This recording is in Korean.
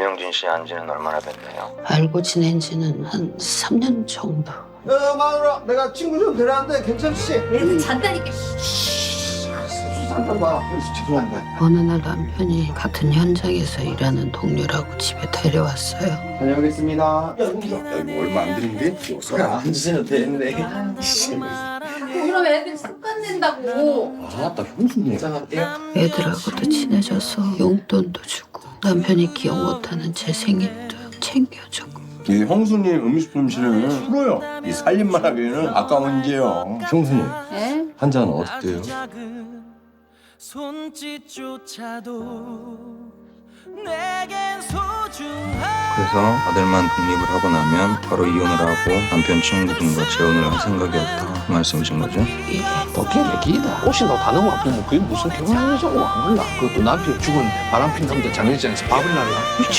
김영진 씨 안지는 얼마나 됐나요? 알고 지낸 지는 한 3년 정도. 야, 마누라, 내가 친구 좀 데려왔는데 괜찮지? 얘들 잔다니까. 잠깐 봐. 죄송합니다. 어느 날 남편이 같은 현장에서 일하는 동료라고 집에 데려왔어요. 다녀오겠습니다. 야 이거 얼마 안 드는데? 그래, 앉으셔도 되는데. 그러면 애들 습관 낸다고. 아따 형수님. 애들하고도 친해져서 용돈도 주고 남편이 기억 못하는 제 생일도 챙겨주고 이 형수님 음식솜씨는 술어요 이 살림만 하기에는 아까운 문제요 형수님 에? 한잔 어때요? 손짓조차도 그래서 아들만 독립을 하고 나면 바로 이혼을 하고 남편 친구분과 재혼을 할 생각이었다 그 말씀이신 거죠? 예. 도끼를 기다 옷이나 다 너무 아프면 그게 무슨 결혼하자고 안 몰라 그것도 남편 죽은 바람핀 남자 장례식장에서 밥을 날라 미쳐